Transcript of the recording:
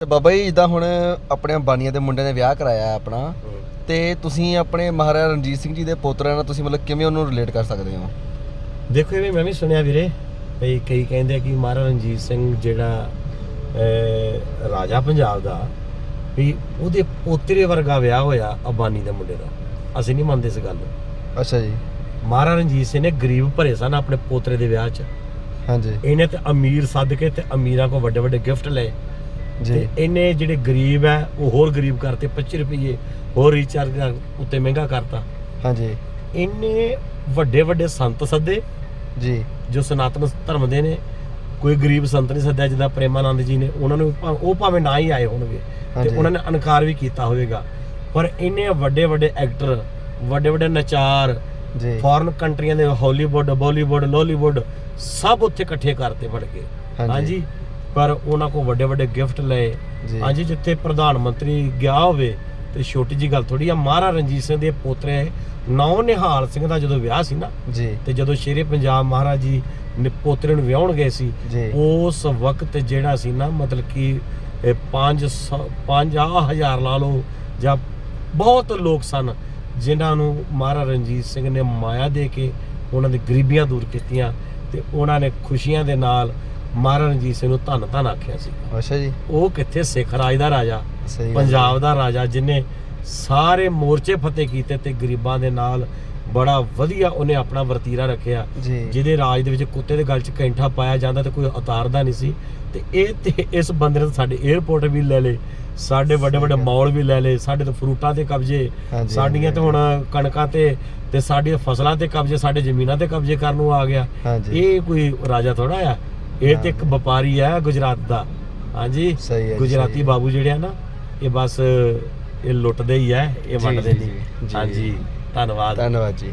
ਤੇ ਬਾਬਾ ਜੀ ਜਿੱਦਾਂ ਹੁਣ ਆਪਣੇ ਅੰਬਾਨੀਆਂ ਦੇ ਮੁੰਡੇ ਨੇ ਵਿਆਹ ਕਰਾਇਆ ਆਪਣਾ ਤੇ ਤੁਸੀਂ ਆਪਣੇ ਮਹਾਰਾਜਾ ਰਣਜੀਤ ਸਿੰਘ ਜੀ ਦੇ ਪੋਤਰਿਆਂ ਨਾਲ ਤੁਸੀਂ ਮਤਲਬ ਕਿਵੇਂ ਉਹਨੂੰ ਰਿਲੇਟ ਕਰ ਸਕਦੇ ਹੋ? ਦੇਖੋ ਇਹ ਵੀ ਮੈਂ ਵੀ ਸੁਣਿਆ ਵੀਰੇ ਭਈ ਕਈ ਕਹਿੰਦੇ ਆ ਕਿ ਮਹਾਰਾਜਾ ਰਣਜੀਤ ਸਿੰਘ ਜਿਹੜਾ ਅਹ, ਰਾਜਾ ਪੰਜਾਬ ਦਾ ਵੀ ਉਹਦੇ ਪੋਤਰੇ ਵਰਗਾ ਵਿਆਹ ਹੋਇਆ ਅਬਾਨੀ ਦੇ ਮੁੰਡੇ ਦਾ। ਅਸੀਂ ਨਹੀਂ ਮੰਨਦੇ ਇਸ ਗੱਲ ਨੂੰ। ਅੱਛਾ ਜੀ। ਮਹਾਰਾਜਾ ਰਣਜੀਤ ਸਿੰਘ ਨੇ ਗਰੀਬ ਭਰੇ ਸਨ ਆਪਣੇ ਪੋਤਰੇ ਦੇ ਵਿਆਹ 'ਚ। ਹਾਂਜੀ। ਇਹਨੇ ਤੇ ਅਮੀਰ ਸੱਦ ਕੇ ਤੇ ਅਮੀਰਾਂ ਕੋ ਵੱਡੇ ਵੱਡੇ ਗਿਫਟ ਲਏ। ਜੀ। ਤੇ ਇਹਨੇ ਜਿਹੜੇ ਗਰੀਬ ਹੈ ਉਹ ਹੋਰ ਗਰੀਬ ਕਰਤੇ 25 ਰੁਪਏ ਹੋਰ ਰੀਚਾਰਜ ਉੱਤੇ ਮਹਿੰਗਾ ਕਰਤਾ। ਹਾਂਜੀ। ਇਹਨੇ ਵੱਡੇ ਵੱਡੇ ਸੰਤ ਸੱਦੇ ਜੀ। ਜੋ ਸਨਾਤਨ ਧਰਮ ਦੇ ਨੇ। ਕੋਈ ਗਰੀਬ ਸੰਤ ਨਹੀਂ ਸੱਦਿਆ ਜਿੱਦਾਂ ਪ੍ਰੇਮਾਨੰਦ ਜੀ ਨੇ ਉਹਨਾਂ ਨੂੰ ਉਹ ਭਾਵੇਂ ਨਾ ਹੀ ਆਏ ਹੋਣਗੇ ਤੇ। ਉਹਨਾਂ ਨੇ ਅਨਕਾਰ ਵੀ ਕੀਤਾ ਹੋਵੇਗਾ। ਪਰ ਇਹਨੇ ਵੱਡੇ ਵੱਡੇ ਐਕਟਰ ਵੱਡੇ ਵੱਡੇ ਨਚਾਰ ਜੀ। ਫੋਰਨ ਕੰਟਰੀਆਂ ਦੇ ਹਾਲੀਵੁੱਡ ਬਾਲੀਵੁੱਡ ਲੋਲੀਵੁੱਡ ਸਭ ਉੱਥੇ ਇਕੱਠੇ ਕਰਤੇ ਫੜ ਕੇ। ਹਾਂਜੀ। ਪਰ ਉਹਨਾਂ ਕੋ ਵੱਡੇ ਵੱਡੇ ਗਿਫਟ ਲਏ। ਜੀ। ਹਾਂਜੀ ਜਿੱਥੇ ਪ੍ਰਧਾਨ ਮੰਤਰੀ ਗਿਆ ਹੋਵੇ ਤੇ ਛੋਟੀ ਜੀ ਗੱਲ ਥੋੜੀ ਆ ਮਹਾਰਾਜਾ ਰਣਜੀਤ ਸਿੰਘ ਦੇ ਪੋਤਰੇ ਨੌ ਨਿਹਾਲ ਸਿੰਘ ਦਾ ਜਦੋਂ ਵਿਆਹ ਸੀ ਨਾ ਜੀ। ਤੇ ਜਦੋਂ ਸ਼ੇਰੇ ਪੰਜਾਬ ਮਹਾਰਾਜ ਜੀ ਨੇ ਪੋਤਰੇ ਨੂੰ ਵਿਆਹਣ ਗਏ ਸੀ ਉਸ ਵਕਤ ਜਿਹੜਾ ਸੀ ਨਾ ਮਤਲਬ ਕਿ 5 5000 ਲਾ ਲਓ ਜਾਂ ਬਹੁਤ ਲੋਕ ਸਨ ਜਿਨ੍ਹਾਂ ਨੂੰ ਮਹਾਰਾਜਾ ਰਣਜੀਤ ਸਿੰਘ ਨੇ ਮਾਇਆ ਦੇ ਕੇ ਉਹਨਾਂ ਦੀ ਗਰੀਬੀਆਂ ਦੂਰ ਕੀਤੀਆਂ ਤੇ ਉਹਨਾਂ ਨੇ ਖੁਸ਼ੀਆਂ ਦੇ ਨਾਲ ਮਹਾਰਾਜਾ ਰਣਜੀਤ ਸਿੰਘ ਨੂੰ ਧੰਨ ਧੰਨ ਆਖਿਆ ਸੀ। ਅੱਛਾ ਜੀ। ਉਹ ਕਿੱਥੇ? ਸਿੱਖ ਰਾਜ ਦਾ ਰਾਜਾ ਸਹੀ ਗੱਲ। ਪੰਜਾਬ ਦਾ ਰਾਜਾ ਜਿਨੇ ਸਾਰੇ ਮੋਰਚੇ ਫਤਿਹ ਕੀਤੇ ਤੇ ਗਰੀਬਾਂ ਦੇ ਨਾਲ ਬੜਾ ਵਧੀਆ ਉਹਨੇ ਆਪਣਾ ਵਰਤੀਰਾ ਰੱਖਿਆ। ਜੀ। ਜਿਹਦੇ ਰਾਜ ਦੇ ਵਿੱਚ ਕੁੱਤੇ ਦੇ ਗਲ 'ਚ ਕੈਂਠਾ ਪਾਇਆ ਜਾਂਦਾ ਤੇ ਕੋਈ ਉਤਾਰਦਾ ਨਹੀਂ ਸੀ। ਤੇ ਇਹ ਤੇ ਇਸ ਬੰਦੇ ਨੇ ਸਾਡੇ 에어ਪੋਰਟ ਵੀ ਲੈ ਲਏ ਸਾਡੇ ਵੱਡੇ ਵੱਡੇ ਮਾਲ ਵੀ ਲੈ ਲਏ ਸਾਡੇ ਤੋਂ ਫਰੂਟਾਂ ਤੇ ਕਬਜ਼ੇ ਹਾਂਜੀ, ਸਾਡੀਆਂ ਤੇ ਹੁਣ ਕਣਕਾਂ ਤੇ ਤੇ ਸਾਡੀਆਂ ਫਸਲਾਂ ਤੇ ਕਬਜ਼ੇ ਸਾਡੇ ਜ਼ਮੀਨਾਂ ਤੇ ਕਬਜ਼ੇ ਕਰਨ ਨੂੰ ਆ ਗਿਆ। ਹਾਂਜੀ। ਇਹ ਕੋਈ ਰਾਜਾ ਥੋੜਾ ਆ। ਇਹ ਤੇ ਇੱਕ ਵਪਾਰੀ ਆ ਗੁਜਰਾਤ ਦਾ ਹਾਂਜੀ ਸਹੀ ਹੈ ਜੀ, ਗੁਜਰਾਤੀ ਸਹੀ ਹੈ। ਬਾਬੂ ਜਿਹੜੇ ਆ ਨਾ ਇਹ ਬਸ ਇਹ ਲੁੱਟਦੇ ਹੀ ਆ ਇਹ ਵੰਡਦੇ ਜੀ, ਨਹੀਂ ਜੀ। ਹਾਂਜੀ ਧੰਨਵਾਦ ਧੰਨਵਾਦ ਜੀ